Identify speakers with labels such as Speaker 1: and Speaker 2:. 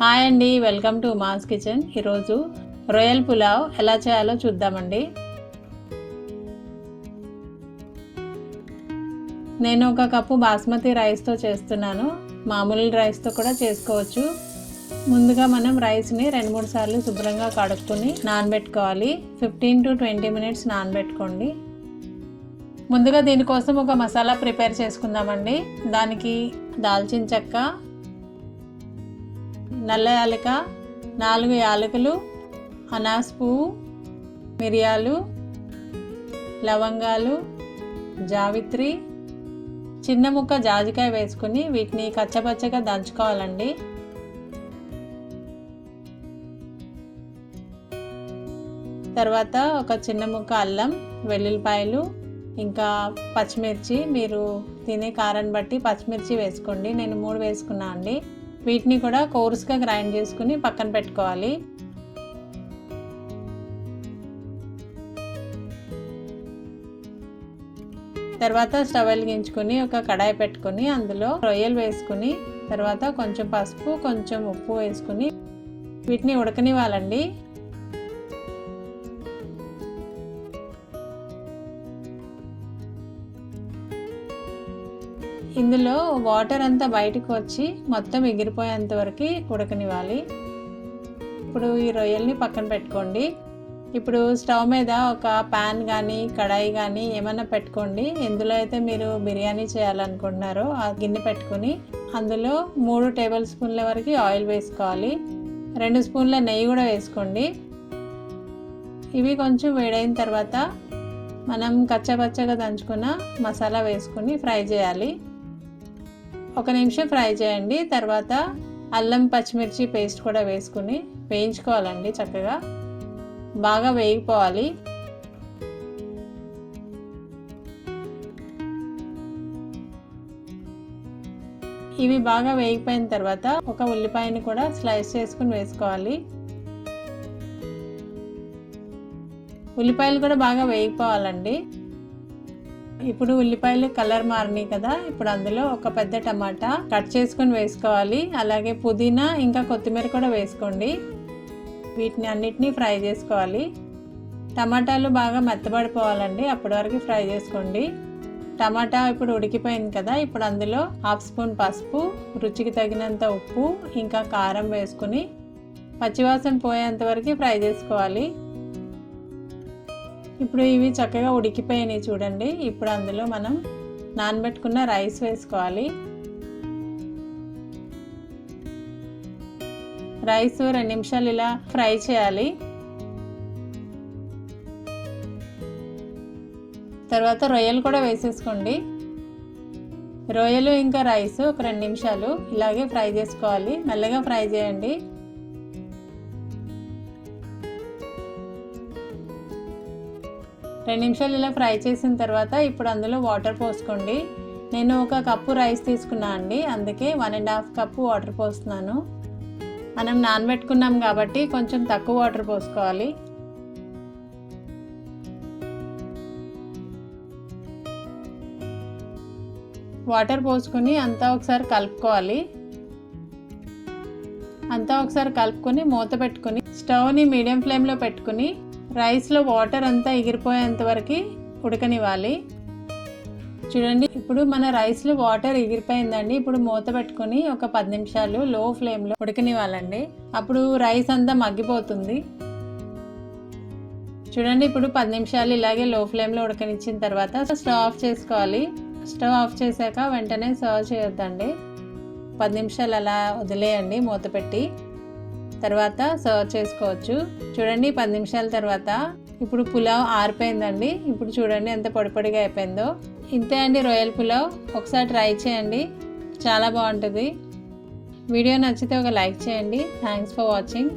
Speaker 1: Hi అండి welcome to mass kitchen. ఈరోజు రొయ్యల్ పులావ్ ఎలా చేయాలో చూద్దామండి. నేను ఒక కప్పు బాస్మతి రైస్తో చేస్తున్నాను. మామూలు రైస్తో కూడా చేసుకోవచ్చు. ముందుగా మనం రైస్ని రెండు మూడు సార్లు శుభ్రంగా కడుక్కొని నానబెట్టుకోవాలి. ఫిఫ్టీన్ టు ట్వంటీ మినిట్స్ నానబెట్టుకోండి. ముందుగా దీనికోసం ఒక మసాలా ప్రిపేర్ చేసుకుందామండి. దానికి దాల్చిన చెక్క నల్ల యాలక నాలుగు యాలకులు అనాస్ పువ్వు మిరియాలు లవంగాలు జావిత్రి చిన్న ముక్క జాజికాయ వేసుకుని వీటిని కచ్చపచ్చగా దంచుకోవాలండి. తర్వాత ఒక చిన్న ముక్క అల్లం వెల్లుల్లిపాయలు ఇంకా పచ్చిమిర్చి. మీరు తినే కారాన్ని బట్టి పచ్చిమిర్చి వేసుకోండి. నేను మూడు వేసుకున్నా అండి. వీటిని కూడా కోర్స్గా గ్రైండ్ చేసుకుని పక్కన పెట్టుకోవాలి. తర్వాత స్టవ్ వెలిగించుకొని ఒక కడాయి పెట్టుకొని అందులో రొయ్యలు వేసుకుని తర్వాత కొంచెం పసుపు కొంచెం ఉప్పు వేసుకుని వీటిని ఉడకనివ్వాలండి. ఇందులో వాటర్ అంతా బయటకు వచ్చి మొత్తం ఎగిరిపోయేంత వరకు ఉడకనివ్వాలి. ఇప్పుడు ఈ రొయ్యల్ని పక్కన పెట్టుకోండి. ఇప్పుడు స్టవ్ మీద ఒక ప్యాన్ కానీ కడాయి కానీ ఏమైనా పెట్టుకోండి. ఎందులో అయితే మీరు బిర్యానీ చేయాలనుకుంటున్నారో ఆ గిన్నె పెట్టుకొని అందులో మూడు టేబుల్ స్పూన్ల వరకు ఆయిల్ వేసుకోవాలి. రెండు స్పూన్ల నెయ్యి కూడా వేసుకోండి. ఇవి కొంచెం వేడైన తర్వాత మనం కచ్చపచ్చగా దంచుకున్న మసాలా వేసుకుని ఫ్రై చేయాలి. ఒక నిమిషం ఫ్రై చేయండి. తర్వాత అల్లం పచ్చిమిర్చి పేస్ట్ కూడా వేసుకుని వేయించుకోవాలండి చక్కగా. బాగా వేగిపోవాలి. ఇవి బాగా వేగిపోయిన తర్వాత ఒక ఉల్లిపాయని కూడా స్లైస్ చేసుకుని వేసుకోవాలి. ఉల్లిపాయలు కూడా బాగా వేగిపోవాలండి. ఇప్పుడు ఉల్లిపాయలు కలర్ మారినాయి కదా ఇప్పుడు అందులో ఒక పెద్ద టమాటా కట్ చేసుకొని వేసుకోవాలి. అలాగే పుదీనా ఇంకా కొత్తిమీర కూడా వేసుకోండి. వీటిని అన్నిటినీ ఫ్రై చేసుకోవాలి. టమాటాలు బాగా మెత్తబడిపోవాలండి అప్పటి వరకు ఫ్రై చేసుకోండి. టమాటా ఇప్పుడు ఉడికిపోయింది కదా ఇప్పుడు అందులో హాఫ్ స్పూన్ పసుపు రుచికి తగినంత ఉప్పు ఇంకా కారం వేసుకుని పచ్చివాసన పోయేంత వరకు ఫ్రై చేసుకోవాలి. ఇప్పుడు ఇవి చక్కగా ఉడికిపోయినాయి చూడండి. ఇప్పుడు అందులో మనం నానబెట్టుకున్న రైస్ వేసుకోవాలి. రైస్ రెండు నిమిషాలు ఇలా ఫ్రై చేయాలి. తర్వాత రొయ్యలు కూడా వేసేసుకోండి. రొయ్యలు ఇంకా రైస్ ఒక రెండు నిమిషాలు ఇలాగే ఫ్రై చేసుకోవాలి. మెల్లగా ఫ్రై చేయండి. రెండు నిమిషాలు ఇలా ఫ్రై చేసిన తర్వాత ఇప్పుడు అందులో వాటర్ పోసుకోండి. నేను ఒక కప్పు రైస్ తీసుకున్నా అండి. అందుకే one and half cup water పోస్తున్నాను. మనం నానబెట్టుకున్నాం కాబట్టి కొంచెం తక్కువ వాటర్ పోసుకోవాలి. వాటర్ పోసుకొని అంతా ఒకసారి కలుపుకోవాలి. అంతా ఒకసారి కలుపుకొని మూత పెట్టుకొని స్టవ్ని మీడియం ఫ్లేమ్లో పెట్టుకుని రైస్లో వాటర్ అంతా ఎగిరిపోయేంత వరకు ఉడకనివ్వాలి. చూడండి ఇప్పుడు మన రైస్లో వాటర్ ఎగిరిపోయిందండి. ఇప్పుడు మూత పెట్టుకొని ఒక పది నిమిషాలు లో ఫ్లేమ్లో ఉడకనివ్వాలండి. అప్పుడు రైస్ అంతా మగ్గిపోతుంది. చూడండి ఇప్పుడు పది నిమిషాలు ఇలాగే లో ఫ్లేమ్లో ఉడకనిచ్చిన తర్వాత స్టవ్ ఆఫ్ చేసుకోవాలి. స్టవ్ ఆఫ్ చేశాక వెంటనే సర్వ్ చేయొద్దండి. పది నిమిషాలు అలా వదిలేయండి మూత పెట్టి. తర్వాత సర్వ్ చేసుకోవచ్చు. చూడండి పది నిమిషాల తర్వాత ఇప్పుడు పులావ్ ఆరిపోయిందండి. ఇప్పుడు చూడండి ఎంత పొడిపొడిగా అయిపోయిందో. ఇంతే అండి రొయ్యల పులావ్. ఒకసారి ట్రై చేయండి. చాలా బాగుంటుంది. వీడియో నచ్చితే ఒక లైక్ చేయండి. Thanks for watching